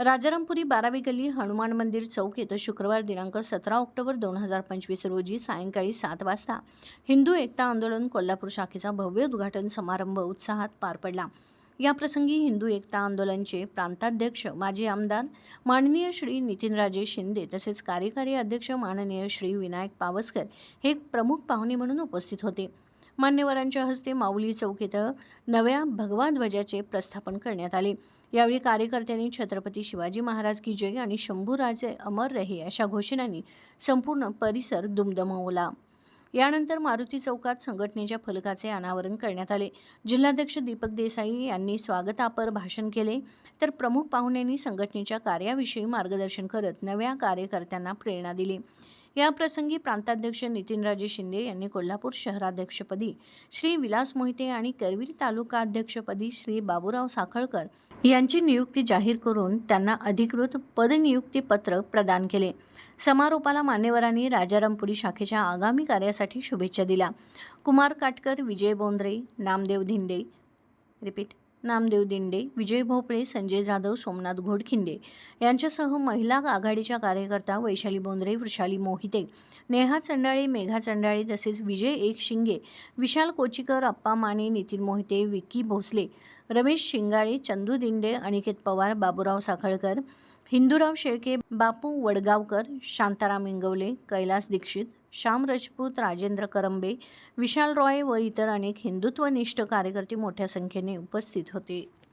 राजारामपुरी बारावी गल्ली हनुमान मंदिर चौक येथे शुक्रवार दिनांक सतरा ऑक्टोबर दोन हजार पंचवीस रोजी सायंकाळी सात वाजता हिंदू एकता आंदोलन कोल्हापूर शाखेचा भव्य उद्घाटन समारंभ उत्साहात पार पडला. याप्रसंगी हिंदू एकता आंदोलनचे प्रांताध्यक्ष माजी आमदार माननीय श्री नितीनराजे शिंदे तसेच कार्यकारी अध्यक्ष माननीय श्री विनायक पावसकर हे प्रमुख पाहुणे म्हणून उपस्थित होते. मान्यवरांच्या हस्ते माऊली चौक इथं नव्या भगवा ध्वजाचे प्रस्थापन करण्यात आले. यावेळी कार्यकर्त्यांनी छत्रपती शिवाजी महाराज की जय आणि शंभूराजे अमर रहे अशा घोषणांनी संपूर्ण परिसर दुमदमवला. यानंतर मारुती चौकात संघटनेच्या फलकाचे अनावरण करण्यात आले. जिल्हाध्यक्ष दीपक देसाई यांनी स्वागतापर भाषण केले. तर प्रमुख पाहुण्यांनी संघटनेच्या कार्याविषयी मार्गदर्शन करत नव्या कार्यकर्त्यांना प्रेरणा दिली. याप्रसंगी प्रांताध्यक्ष नितीनराजे शिंदे यांनी कोल्हापूर शहराध्यक्षपदी श्री विलास मोहिते आणि करवीर तालुका अध्यक्षपदी श्री बाबूराव साखळकर यांची नियुक्ती जाहीर करून त्यांना अधिकृत पदनियुक्ती पत्र प्रदान केले. समारोपाला मान्यवरांनी राजारामपुरी शाखेच्या आगामी कार्यासाठी शुभेच्छा दिल्या. कुमार काटकर विजय बोंद्रे नामदेव धिंडे रिपीट. नामदेव दिंडे विजय भोपळे संजय जाधव सोमनाथ घोडखिंडे यांच्यासह महिला आघाडीच्या कार्यकर्ता वैशाली बोंद्रे वृषाली मोहिते नेहा चंडाळे मेघा चंडाळे तसेच विजय एक शिंगे विशाल कोचीकर अप्पा माने नितीन मोहिते विक्की भोसले रमेश शिंगाळे चंदू दिंडे अनिकेत पवार बाबूराव साखळकर हिंदूराव शेळके बापू वडगावकर शांताराम इंगवले कैलास दीक्षित श्याम राजपूत राजेंद्र करंबे विशाल रॉय व इतर अनेक हिंदुत्वनिष्ठ कार्यकर्ते मोठ्या संख्येने उपस्थित होते.